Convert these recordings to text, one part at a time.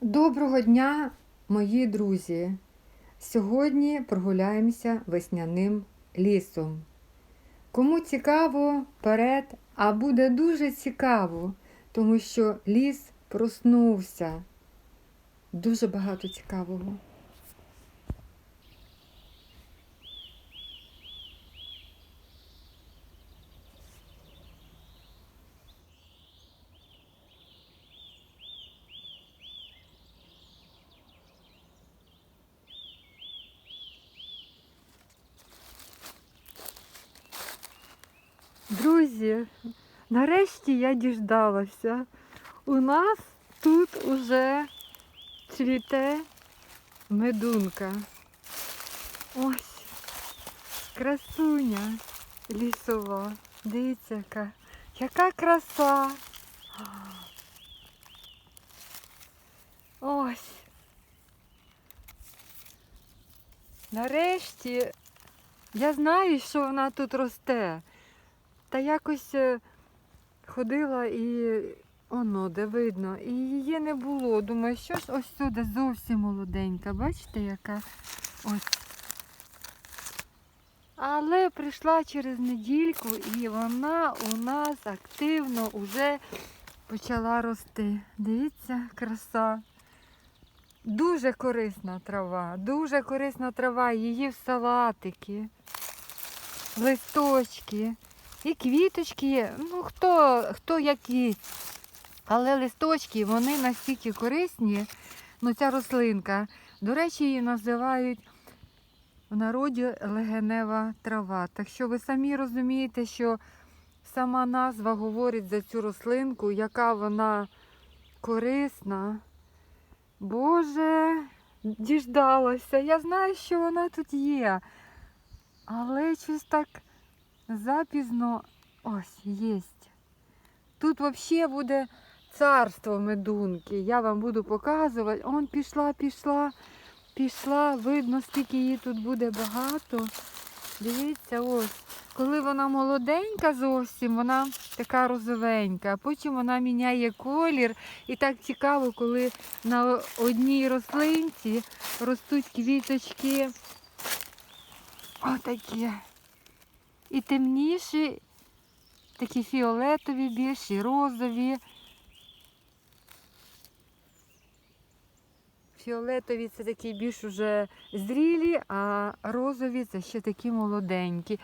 Доброго дня, мої друзі! Сьогодні прогуляємося весняним лісом. Кому цікаво, перед, а буде дуже цікаво, тому що ліс проснувся. Дуже багато цікавого. Друзі, нарешті я діждалася. У нас тут уже цвіте медунка. Ось красуня лісова. Дивіться, яка, яка краса. Ось. Нарешті я знаю, що вона тут росте. Та якось е, ходила і оно, де видно, і її не було. Думаю, що ж ось сюди зовсім молоденька. Бачите, яка ось. Але прийшла через недільку і вона у нас активно вже почала рости. Дивіться, краса. Дуже корисна трава, дуже корисна трава, її в салатики, листочки. І квіточки ну хто, хто які. Але листочки, вони настільки корисні, ну ця рослинка. До речі, її називають в народі легенева трава. Так що ви самі розумієте, що сама назва говорить за цю рослинку, яка вона корисна. Боже, діждалася. Я знаю, що вона тут є. Але щось так запізно ось єсть. Тут взагалі буде царство медунки. Я вам буду показувати. Он пішла, пішла, пішла. Видно, скільки її тут буде багато. Дивіться, ось. Коли вона молоденька зовсім, вона така розовенька, а потім вона міняє колір. І так цікаво, коли на одній рослинці ростуть квіточки. Отакі. І темніші, такі фіолетові, більші, розові. Фіолетові це такі більш уже зрілі, а розові це ще такі молоденькі.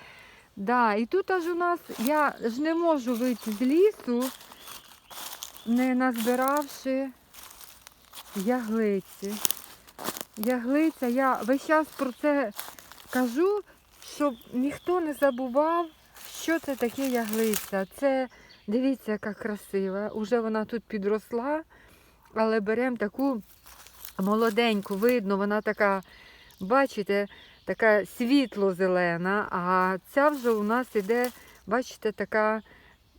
Да, І тут аж у нас, я ж не можу вийти з лісу, не назбиравши яглиці. Яглиця, я весь час про це кажу, щоб ніхто не забував, що це таке яглиця. Це, дивіться, яка красива. Уже вона тут підросла, але беремо таку молоденьку, видно, вона така, бачите, така світло-зелена, а ця вже у нас іде, бачите, така.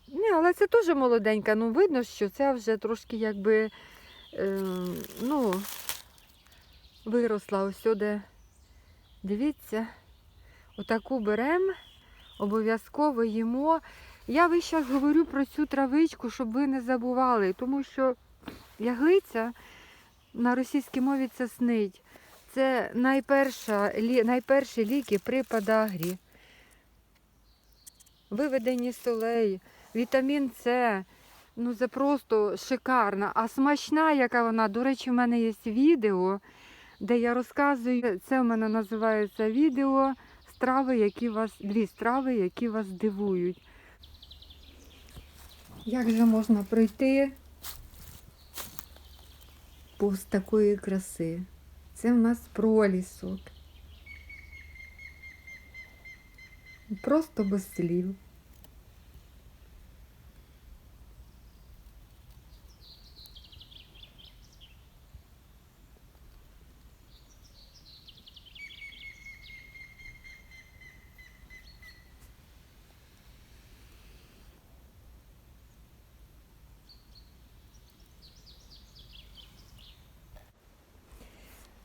Ні, але це теж молоденька. Ну, видно, що ця вже трошки якби, е, ну, виросла ось сюди. Дивіться. Отаку беремо, обов'язково їмо. Я весь час говорю про цю травичку, щоб ви не забували, тому що яглиця на російській мові це снить. Це найперша, найперші ліки при подагрі. Виведені солей, вітамін С. Ну це просто шикарна. А смачна, яка вона, до речі, в мене є відео, де я розказую, це в мене називається відео страви, які вас, дві страви, які вас дивують. Як же можна пройти повз такої краси? Це в нас пролісок. Просто без слів.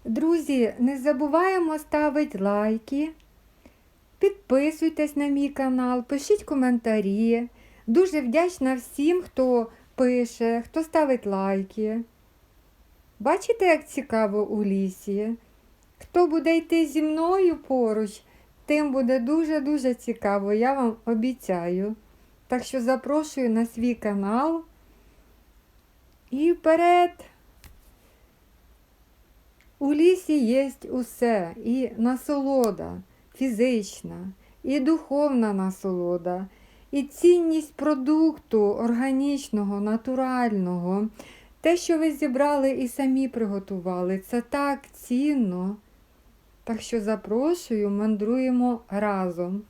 Друзі, не забуваємо ставити лайки, підписуйтесь на мій канал, пишіть коментарі. Дуже вдячна всім, хто пише, хто ставить лайки. Бачите, як цікаво у лісі? Хто буде йти зі мною поруч, тим буде дуже-дуже цікаво, я вам обіцяю. Так що запрошую на свій канал. І вперед! У лісі є усе, і насолода фізична, і духовна насолода, і цінність продукту органічного, натурального. Те, що ви зібрали і самі приготували, це так цінно. Так що запрошую, мандруємо разом.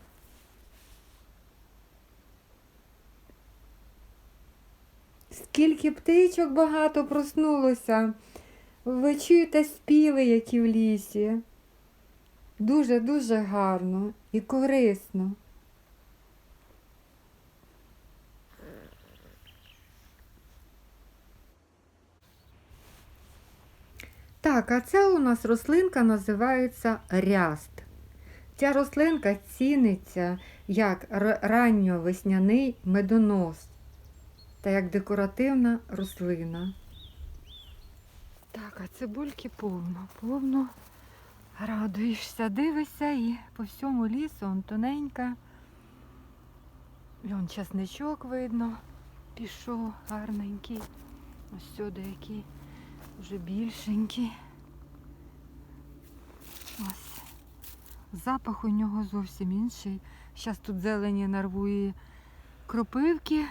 Скільки птичок багато проснулося. Ви чуєте співи, які в лісі. Дуже-дуже гарно і корисно. Так, а це у нас рослинка називається ряст. Ця рослинка ціниться як ранньовесняний медонос та як декоративна рослина. Так, а цибульки повно, повно. Радуєшся, дивишся і по всьому лісу он тоненька. Вон часничок видно, пішов гарненький. Ось сюди який вже більшенький. Ось. Запах у нього зовсім інший. Зараз тут зелені нарвує кропивки.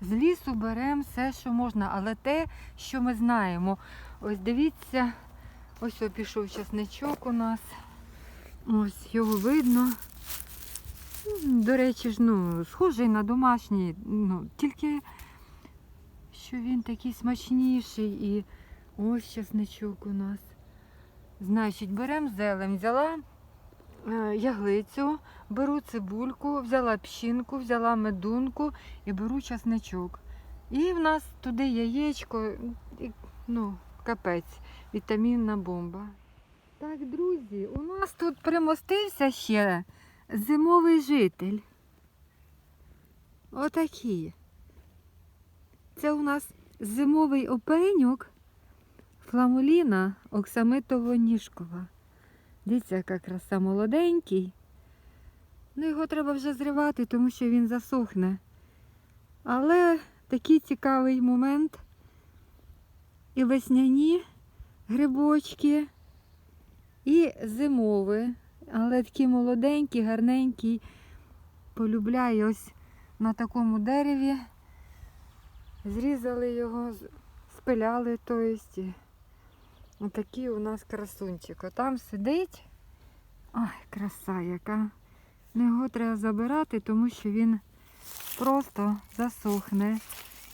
З лісу беремо все, що можна, але те, що ми знаємо. Ось дивіться, ось пішов часничок у нас. Ось його видно. До речі ж, ну, схожий на домашній, ну, тільки що він такий смачніший і ось часничок у нас. Значить, беремо зелень, взяла е, яглицю, беру цибульку, взяла пщинку, взяла медунку і беру часничок. І в нас туди яєчко, ну, капець, вітамінна бомба. Так, друзі, у нас тут примостився ще зимовий житель. Отакий. Це у нас зимовий опеньок фламуліна оксамитово-ніжкова. Дивіться, яка краса молоденький. Ну, його треба вже зривати, тому що він засохне. Але такий цікавий момент. І весняні грибочки, і зимові. Але такі молоденькі, гарненькі. Полюбляю ось на такому дереві. Зрізали його, спиляли, то есть. і Отакий у нас красунчик. Отам сидить. Ой, краса яка. Його треба забирати, тому що він просто засохне.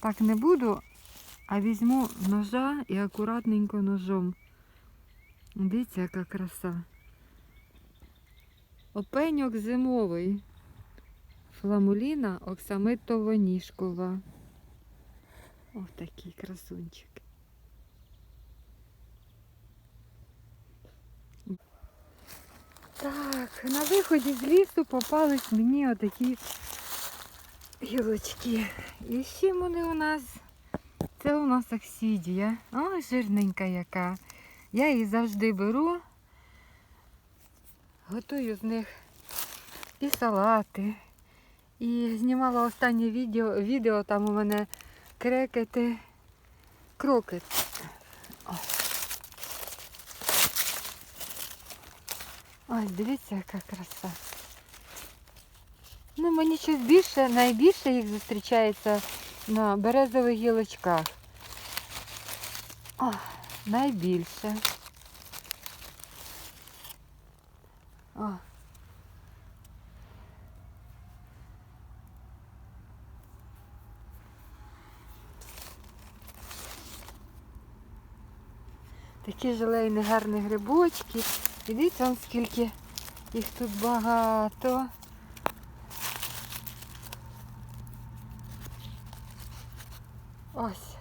Так не буду, а візьму ножа і акуратненько ножом. Дивіться, яка краса. Опеньок зимовий. Фламуліна оксамитово-ніжкова. Ось такий красунчик. Так, на виході з лісу попались мені отакі гілочки. І з чим вони у нас? Це у нас аксідія. Ой, жирненька яка. Я її завжди беру, готую з них і салати. І знімала останнє відео, відео там у мене крекети, крокет. О. Ой, дивіться, яка краса. Ну, мені щось більше, найбільше їх зустрічається на березових гілочках. О, найбільше. О. Такі желейні гарні грибочки. І дивіться, скільки їх тут багато. Ось.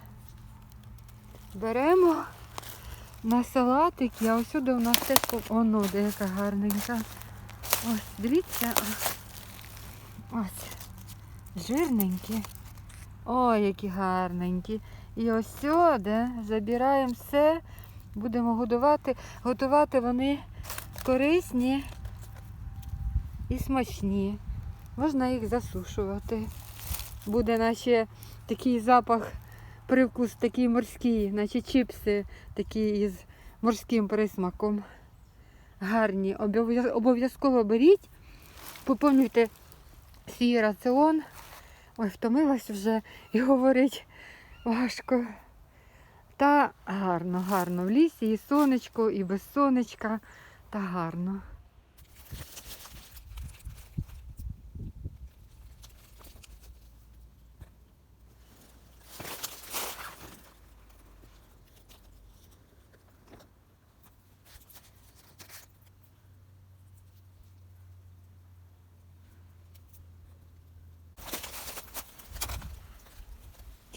Беремо на салатик, а ось сюди у нас теж оно, де яка гарненька. Ось, дивіться. Ось. Жирненькі. Ой, які гарненькі. І ось сюди забираємо все, будемо годувати. Готувати вони корисні і смачні. Можна їх засушувати. Буде наче такий запах, привкус такий морський, наче чіпси такі із морським присмаком. Гарні. Обов'язково беріть, поповнюйте свій раціон. Ой, втомилась вже і говорить важко. Та гарно, гарно. В лісі і сонечко, і без сонечка. Та гарно.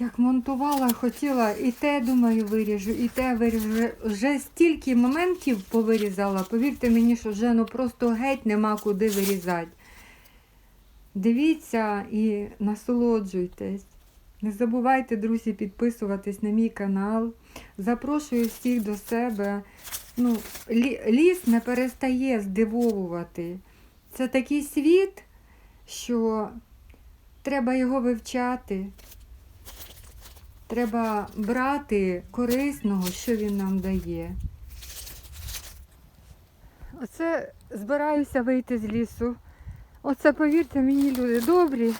Як монтувала, хотіла і те, думаю, виріжу, і те виріжу. Вже стільки моментів повирізала. Повірте мені, що вже ну просто геть нема куди вирізати. Дивіться і насолоджуйтесь. Не забувайте, друзі, підписуватись на мій канал. Запрошую всіх до себе. Ну, ліс не перестає здивовувати. Це такий світ, що треба його вивчати. Треба брати корисного, що він нам дає. Оце збираюся вийти з лісу. Оце, повірте мені, люди добрі,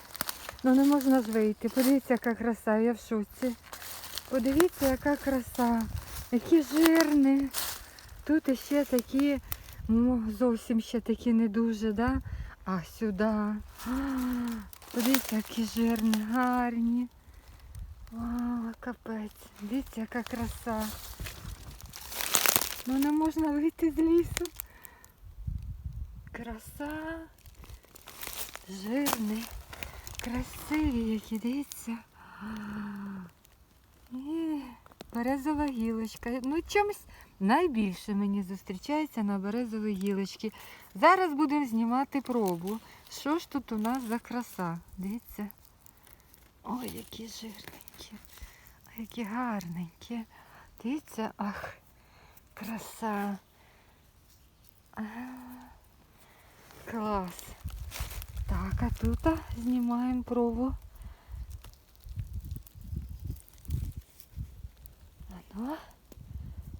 але не можна ж вийти. Подивіться, яка краса, я в шоці. Подивіться, яка краса, які жирні. Тут іще такі, ну, зовсім ще такі не дуже, да? А сюди. Подивіться, які жирні, гарні. Вау, капець. Дивіться, яка краса. Ну не можна вийти з лісу. Краса. Жирний. Красиві які, дивіться. І березова гілочка. Ну чомусь найбільше мені зустрічається на березовій гілочці. Зараз будемо знімати пробу. Що ж тут у нас за краса? Дивіться. Ой, які жирненькі, Ой, які гарненькі. Дивіться, ах, краса. Клас. Так, а тут знімаємо пробу. Ано.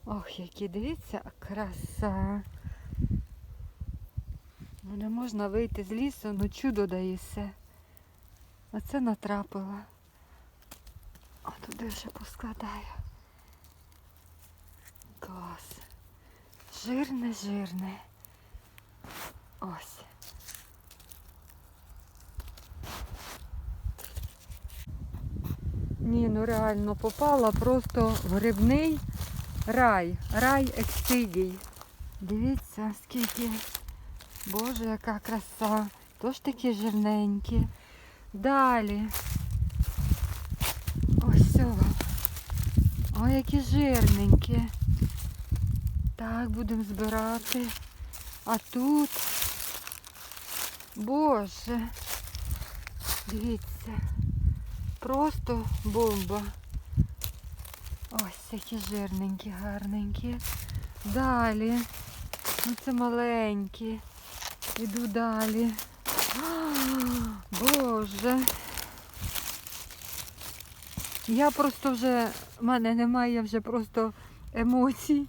Ох, які дивіться, краса. Ну не можна вийти з лісу, ну чудо дається. Оце натрапила. А туди вже поскладаю. Клас. Жирне, жирне. Ось. Ні, ну реально попала просто в грибний рай. Рай ексидій. Дивіться, скільки. Боже, яка краса. Тож такі жирненькі. Далі. Ось вам. Ой, які жирненькі. Так, будемо збирати. А тут. Боже. Дивіться. Просто бомба. Ось які жирненькі, гарненькі. Далі. Ну це маленькі. Іду далі. Боже. Я просто вже, в мене немає вже просто емоцій.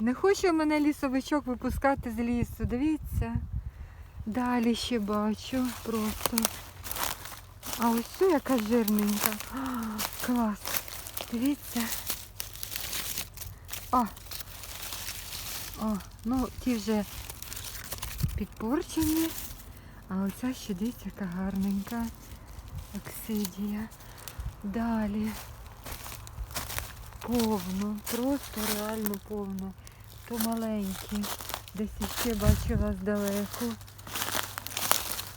Не хоче мене лісовичок випускати з лісу. Дивіться. Далі ще бачу просто. А ось цю яка жирненька. А, клас. Дивіться. О. О, ну ті вже підпорчені. А оця ще дивіться, яка гарненька оксидія. Далі. Повно, просто реально повно. То маленькі. Десь ще бачила здалеку.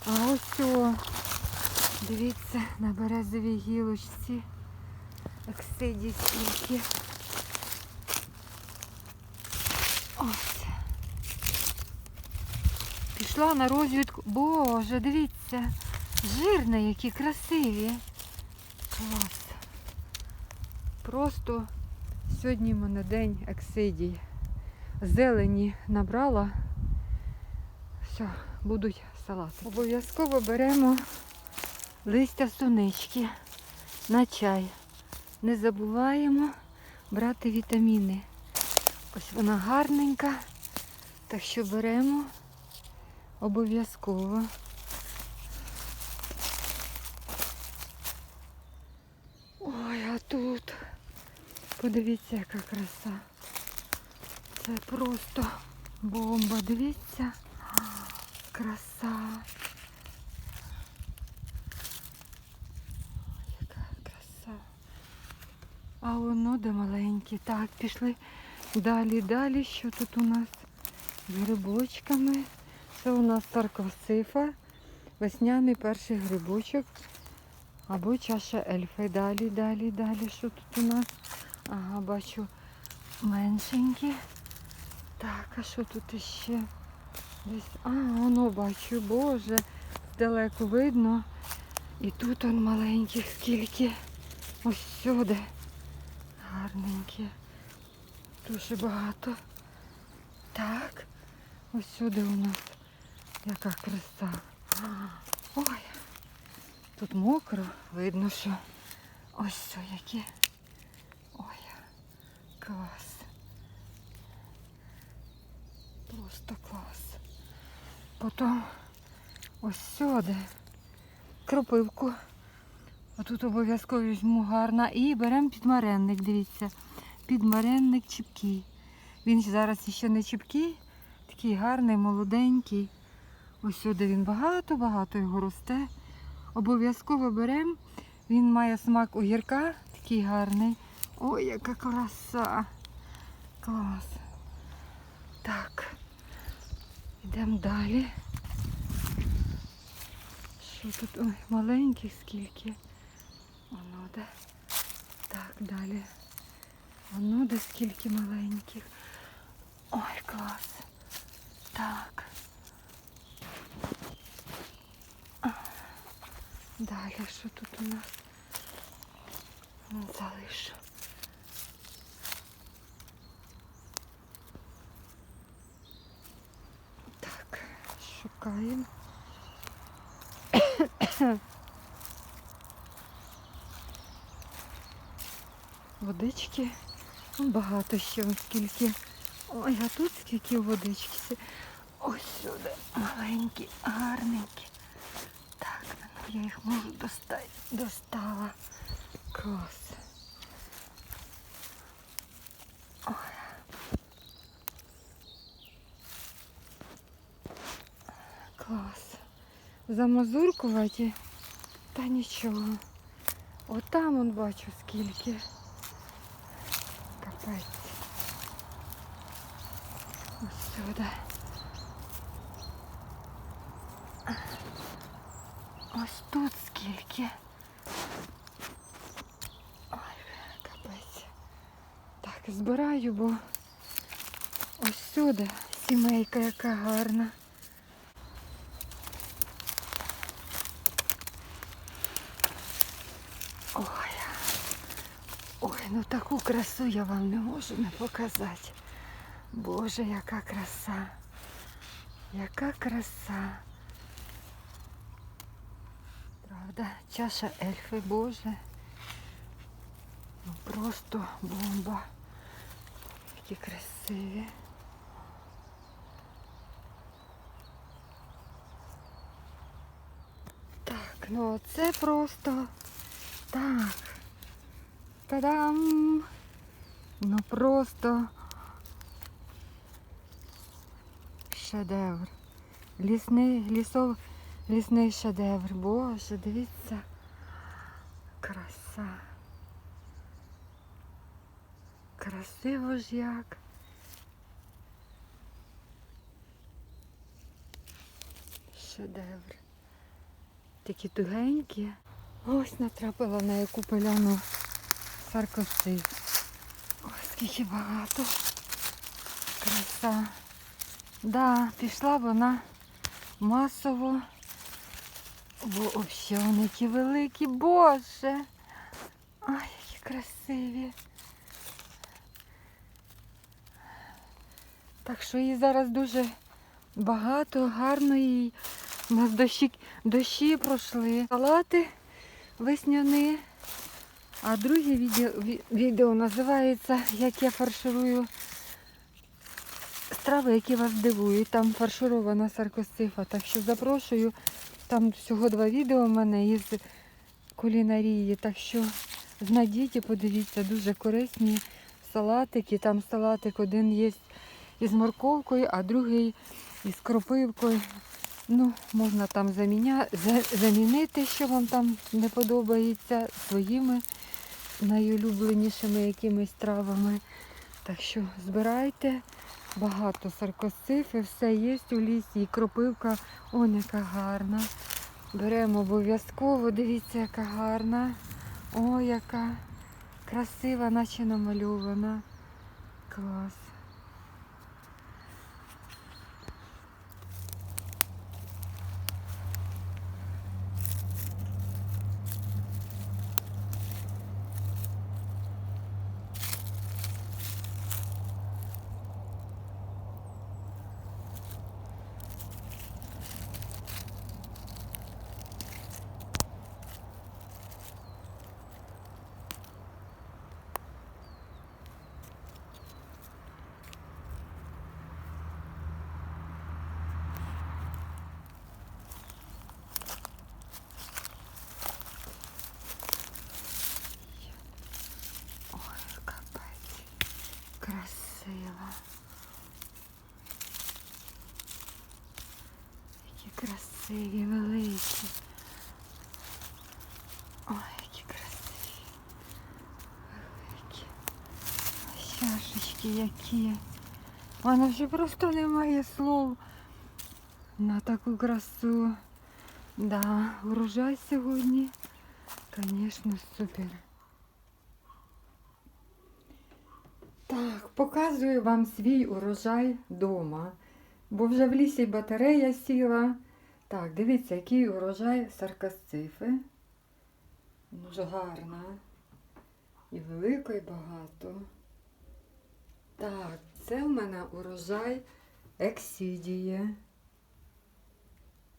А ось о, дивіться, на березовій гілочці. Оксидій скільки. Ось. Пішла на розвідку. Боже, дивіться. Жирні, які красиві. Клас. Просто сьогодні в мене день ексидій. Зелені набрала. Все, будуть салати. Обов'язково беремо листя сунички на чай. Не забуваємо брати вітаміни. Ось вона гарненька. Так що беремо обов'язково. Ой, а тут подивіться, яка краса. Це просто бомба. Дивіться. Краса. Яка краса. А воно де маленькі. Так, пішли далі, далі. Що тут у нас? З грибочками. Це у нас саркосифа. Весняний перший грибочок. Або чаша ельфи. Далі, далі, далі. Що тут у нас? Ага, бачу меншенькі. Так, а що тут іще? Десь. А, воно бачу, боже, здалеку видно. І тут он маленьких скільки. Ось сюди. Гарненькі. Дуже багато. Так. Ось сюди у нас. Яка краса. Ой. Тут мокро, видно, що ось все які. Ой, клас. Просто клас. Потім ось сюди. Кропивку. Отут обов'язково візьму гарна. І беремо підмаренник, дивіться. Підмаренник чіпкий. Він зараз ще не чіпкий, такий гарний, молоденький. Ось сюди він багато-багато його росте. Обов'язково беремо. Він має смак огірка, такий гарний. Ой, яка краса. Клас. Так. Йдемо далі. Що тут? Ой, маленьких скільки. Воно де. Так, далі. Воно де скільки маленьких. Ой, клас. Так. Далі, що тут у нас? Залишу. Так, шукаємо. Водички. Ну, Багато ще ось скільки. Ой, а тут скільки водички. Ось сюди. Маленькі, гарненькі. Так, ну я їх можу достати. Достала. Клас. Ой. Клас. Замазуркувати. Та нічого. Отам он бачу скільки. Капець. Ось сюди. Ось тут скільки. Ой, капець. Так, збираю, бо ось сюди сімейка яка гарна. Ой. Ой, ну таку красу я вам не можу не показати. Боже, яка краса. Яка краса. Правда, чаша ельфи, Боже. Ну просто бомба. Які красиві. Так, ну це просто так. Та-дам! Ну просто шедевр. Лісний, лісов, лісний шедевр. Боже, дивіться. Краса. Красиво ж як. Шедевр. Такі тугенькі. Ось натрапила на яку поляну саркоси. Ой, скільки багато. Краса. Да, пішла вона масово. Бо які великі, боже. Ай, які красиві. Так що її зараз дуже багато, гарно їй. У нас дощі, дощі пройшли. Салати весняні. А друге відео, відео називається Як я фарширую страви, які вас дивують. Там фарширована саркосифа. Так що запрошую. Там всього два відео в мене із кулінарії. Так що знайдіть і подивіться, дуже корисні салатики. Там салатик один є із морковкою, а другий із кропивкою. Ну, можна там заміня... замінити, що вам там не подобається, своїми найулюбленішими якимись травами. Так що збирайте багато саркосифи, все є у лісі, і кропивка, он яка гарна. Беремо обов'язково, дивіться, яка гарна. О, яка красива, наче намальована. Клас. Ой, капець. Красива. Які красиві, великі. Ой, які красиві. Великі. Чашечки які. Мене вже просто немає слов на таку красу. Да, урожай сьогодні, звісно, супер. Так, показую вам свій урожай вдома. Бо вже в лісі батарея сіла. Так, дивіться, який урожай саркасцифи. Дуже гарна. І велика, і багато. Так, це в мене урожай ексідії.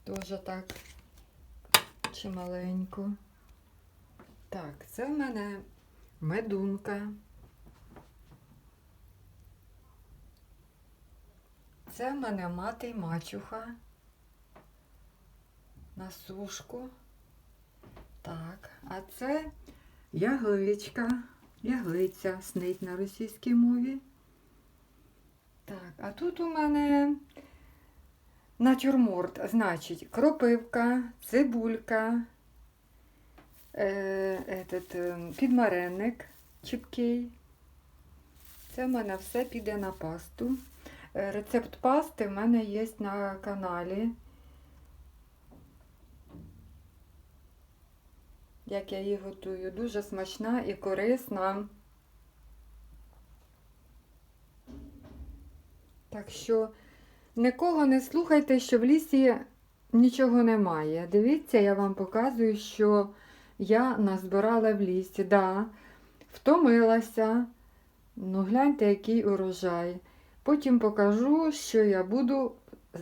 Теж так чималенько. Так, це в мене медунка. Це в мене мати й мачуха на сушку. Так, а це ягличка, яглиця, снить на російській мові. Так, а тут у мене натюрморт, значить, кропивка, цибулька, е, этот, е, підмаренник чіпкий. Це в мене все піде на пасту. Е, Рецепт пасти в мене є на каналі. Як я її готую. Дуже смачна і корисна. Так що нікого не слухайте, що в лісі нічого немає. Дивіться, я вам показую, що я назбирала в лісі. Да, втомилася. Ну, гляньте, який урожай. Потім покажу, що я буду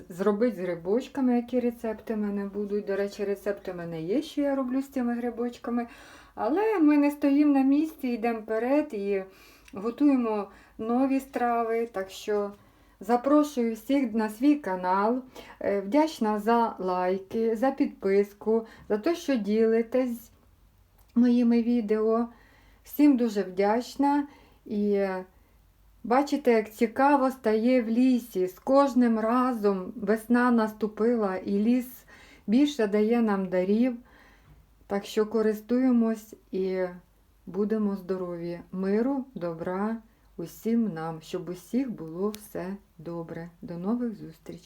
зробити з грибочками, які рецепти в мене будуть. До речі, рецепти в мене є, що я роблю з цими грибочками. Але ми не стоїмо на місці, йдемо вперед і готуємо нові страви. Так що запрошую всіх на свій канал. Е, Вдячна за лайки, за підписку, за те, що ділитесь моїми відео. Всім дуже вдячна. І е, бачите, як цікаво стає в лісі. З кожним разом весна наступила і ліс більше дає нам дарів. Так що користуємось і будемо здорові. Миру, добра усім нам, щоб усіх було все добре. До нових зустрічей!